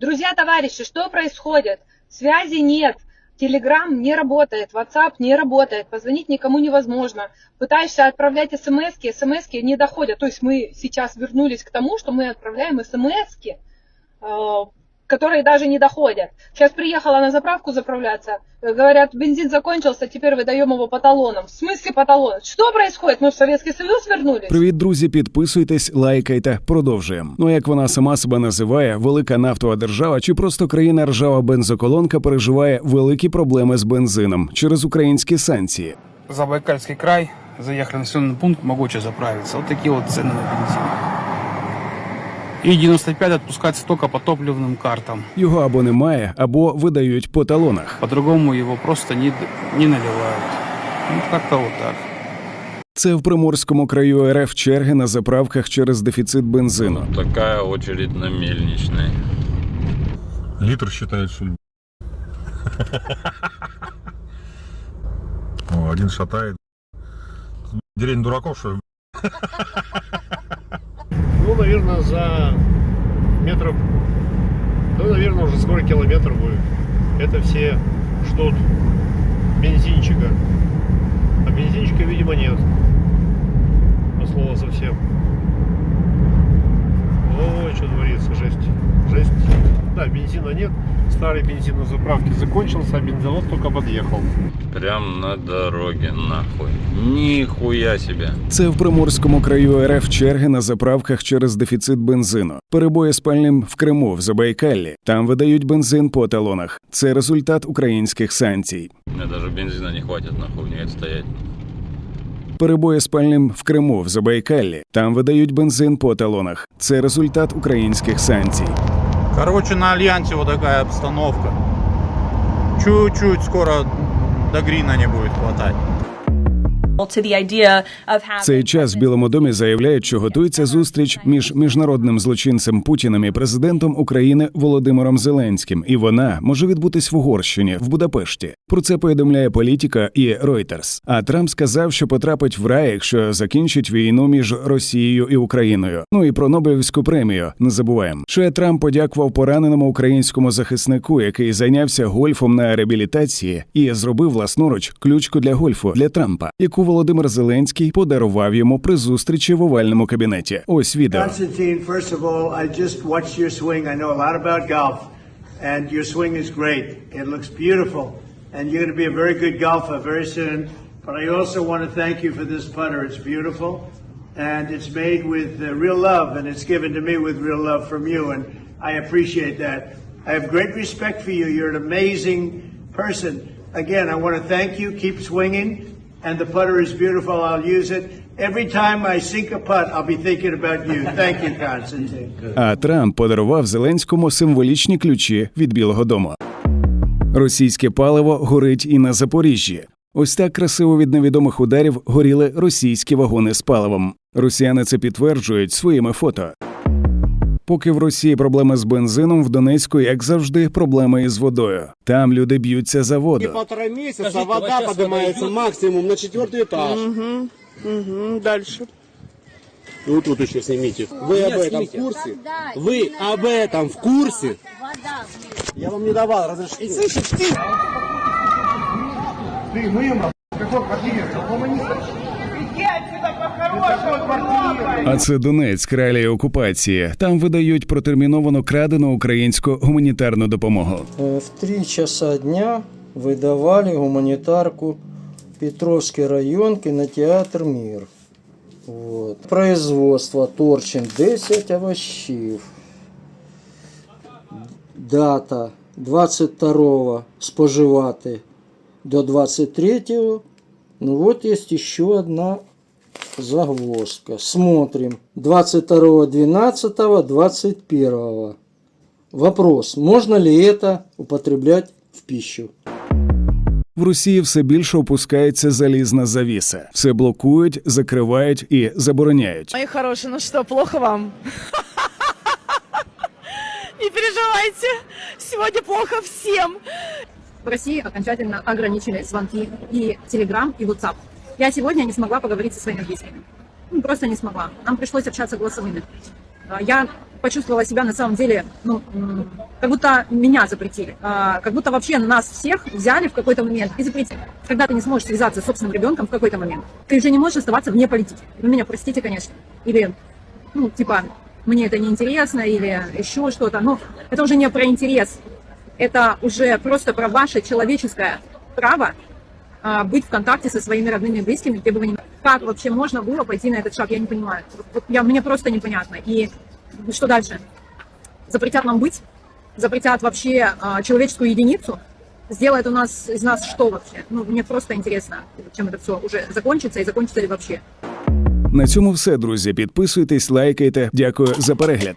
Друзья, товарищи, что происходит? Связи нет. Телеграм не работает, WhatsApp не работает, позвонить никому невозможно. Пытаешься отправлять смс смс не доходят. То есть мы сейчас вернулись к тому, что мы отправляем смс которые даже не доходят. Сейчас приехала на заправку заправляться, э, говорят, бензин закончился, теперь выдаем его по талонам. В смысле по талонам? Что происходит? Мы в Советский Союз вернулись? Привіт, друзі! Підписуйтесь, лайкайте, продовжуємо. Ну як вона сама себе називає, велика нафтова держава чи просто країна ржава бензоколонка переживає великі проблеми з бензином через українські санкції. Забайкальский край, заехали на населенный пункт, могуче заправиться. Вот такие вот цены на бензин. И 95 отпускается только по топливным картам. Його або немає, або видають по талонах. По-другому его просто не, не наливают. Ну, как-то вот так. Це в приморському краю РФ черги на заправках через дефіцит бензину. Такая очередь на мельничной. Литр считает, что ли? О, один шатает. Деревня дураков, что ли? Ну, наверное, за метров, ну, наверное, уже скоро километр будет. Это все ждут бензинчика. А бензинчика, видимо, нет. От слова совсем. Да, бензина нет. Старый бензин на заправке закончился, а бензовоз только подъехал. Прям на дороге, нахуй. Нихуя себе. Це в приморському краю РФ черги на заправках через дефіцит бензину. Перебої з пальним в Криму, в Забайкаллі. Там видають бензин по талонах. Це результат українських санкцій. Мне даже бензина не хватит, нахуй, не стоять. Перебої з пальним в Криму, в Забайкаллі. Там видають бензин по талонах. Це результат українських санкцій. Короче, на Альянсе вот такая обстановка. Чуть-чуть скоро до грина не будет хватать. Цей час в Білому домі заявляють, що готується зустріч між міжнародним злочинцем Путіним і президентом України Володимиром Зеленським, і вона може відбутись в Угорщині в Будапешті. Про це повідомляє політика і Reuters. А Трамп сказав, що потрапить в рай, якщо закінчить війну між Росією і Україною. Ну і про Нобелівську премію не забуваємо. Ще Трамп подякував пораненому українському захиснику, який зайнявся гольфом на реабілітації і зробив власноруч ключку для гольфу для Трампа, яку Володимир Зеленський подарував йому при зустрічі в овальному кабінеті. Ось відео. Constantine, first of all, I just watched your swing. I know a lot about golf, and your swing is great. It looks beautiful, and you're going to be a very good golfer very soon. But I also want to thank you for this putter. It's beautiful, and it's made with uh, real love, and it's given to me with real love from you, and I appreciate that. I have great respect for you. You're an amazing person. Again, I want to thank you. Keep swinging, And the putter is beautiful. I'll use it. Every time I sink a putt, I'll be thinking about you. Thank you, Constantine. А Трамп подарував Зеленському символічні ключі від Білого Дому. Російське паливо горить і на Запоріжжі. Ось так красиво від невідомих ударів горіли російські вагони з паливом. Росіяни це підтверджують своїми фото. Поки в Росії проблеми з бензином, в Донецьку, як завжди, проблеми із водою. Там люди б'ються за воду. полтора месяца вода поднимается максимум на четвертый этаж. Угу, дальше. Ну тут еще снимите. Вы об этом в курсе? Вы об этом в курсе? Я вам не давал разрешения. Слышишь, ты? А це Донецьк, реалії окупації. Там видають протерміновану крадену українську гуманітарну допомогу. Э, В три часа дня выдавали гуманитарку Петровский район, кинотеатр «Мир». Вот. Производство Торчин 10 овощів. Дата 22 споживати до 23. -го. Ну вот есть еще одна загвоздка. Смотрим. 22 12 21 Вопрос, можно ли это употреблять в пищу? В Росії все більше опускається залізна завіса. Все блокують, закривають і забороняють. Мои хорошие, ну что, плохо вам? Не переживайте, сегодня плохо всем. В России окончательно ограничили звонки и Telegram, и WhatsApp. Я сегодня не смогла поговорить со своими близкими. Ну, просто не смогла. Нам пришлось общаться голосовыми. А, Я почувствовала себя на самом деле, ну, как будто меня запретили. А, Как будто вообще нас всех взяли в какой-то момент и запретили. Когда ты не сможешь связаться с собственным ребенком в какой-то момент, ты уже не можешь оставаться вне политики. Вы меня простите, конечно. Или, ну, типа, мне это не интересно, или еще что-то. Но это уже не про интерес. Это уже просто про ваше человеческое право быть в контакте со своими родными и близкими, где бы вы ни... Как вообще можно было пойти на этот шаг, я не понимаю. Вот я, мне просто непонятно. И что дальше? Запретят нам быть? Запретят вообще а, человеческую единицу? Сделает у нас из нас что вообще? Ну, мне просто интересно, чем это все уже закончится и закончится ли вообще. На цьому все, друзі. Підписуйтесь, лайкайте. Дякую за перегляд.